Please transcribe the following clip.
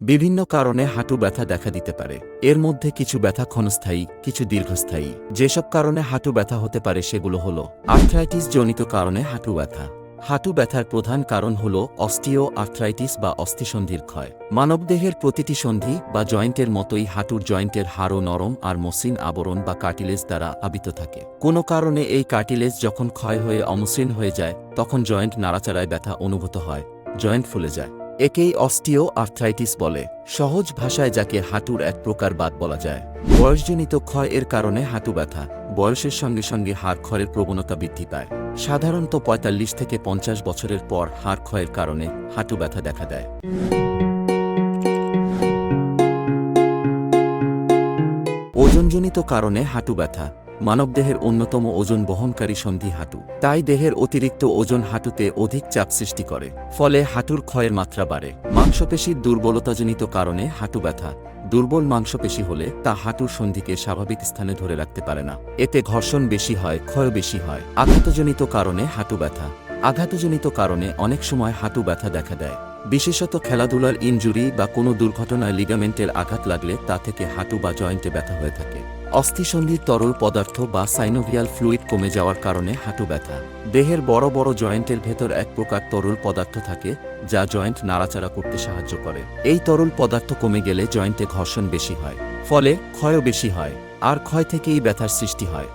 বিভিন্ন কারণে হাঁটু ব্যথা দেখা দিতে পারে। এর মধ্যে কিছু ব্যথা ক্ষণস্থায়ী, কিছু দীর্ঘস্থায়ী। যেসব কারণে হাঁটু ব্যথা হতে পারে সেগুলো হল আর্থ্রাইটিস জনিত কারণে হাঁটু ব্যথা। হাঁটু ব্যথার প্রধান কারণ হল অস্টিও আর্থ্রাইটিস বা অস্থিসন্ধির ক্ষয়। মানবদেহের প্রতিটি সন্ধি বা জয়েন্টের মতোই হাঁটুর জয়েন্টের হাড়ও নরম আর মসৃণ আবরণ বা কার্টিলেজ দ্বারা আবিত থাকে। কোনো কারণে এই কার্টিলেজ যখন ক্ষয় হয়ে অমসৃণ হয়ে যায়, তখন জয়েন্ট নাড়াচাড়ায় ব্যথা অনুভূত হয়, জয়েন্ট ফুলে যায়। একেই অস্টিও আর্থ্রাইটিস বলে, সহজ ভাষায় যাকে হাঁটুর এক প্রকার বাদ বলা যায়। বয়সজনিত ক্ষয় এর কারণে হাঁটু ব্যথা, বয়সের সঙ্গে সঙ্গে হাড় ক্ষয়ের প্রবণতা বৃদ্ধি পায়। সাধারণত পঁয়তাল্লিশ থেকে পঞ্চাশ বছরের পর হাড় ক্ষয়ের কারণে হাঁটু ব্যথা দেখা দেয়। ওজনজনিত কারণে হাঁটু ব্যথা মানবদেহের অন্যতম ওজন বহনকারী সন্ধি হাঁটু। তাই দেহের অতিরিক্ত ওজন হাঁটুতে অধিক চাপ সৃষ্টি করে, ফলে হাঁটুর ক্ষয়ের মাত্রা বাড়ে। মাংসপেশির দুর্বলতাজনিত কারণে হাঁটু ব্যথা। দুর্বল মাংসপেশি হলে তা হাঁটুর সন্ধিকে স্বাভাবিক স্থানে ধরে রাখতে পারে না। এতে ঘর্ষণ বেশি হয়, ক্ষয় বেশি হয়। আঘাতজনিত কারণে হাঁটু ব্যথা। আঘাতজনিত কারণে অনেক সময় হাঁটু ব্যথা দেখা দেয়। বিশেষত খেলাধুলার ইনজুরি বা কোনো দুর্ঘটনায় লিগামেন্টের আঘাত লাগলে তা থেকে হাঁটু বা জয়েন্টে ব্যথা হয়ে থাকে। অস্থিসন্ধির তরল পদার্থ বা সাইনোভিয়াল ফ্লুইড কমে যাওয়ার কারণে হাঁটু ব্যথা। দেহের বড় বড় জয়েন্টের ভেতর এক প্রকার তরল পদার্থ থাকে, যা জয়েন্ট নাড়াচাড়া করতে সাহায্য করে। এই তরল পদার্থ কমে গেলে জয়েন্টে ঘর্ষণ বেশি হয়, ফলে ক্ষয়ও বেশি হয়, আর ক্ষয় থেকেই ব্যথার সৃষ্টি হয়।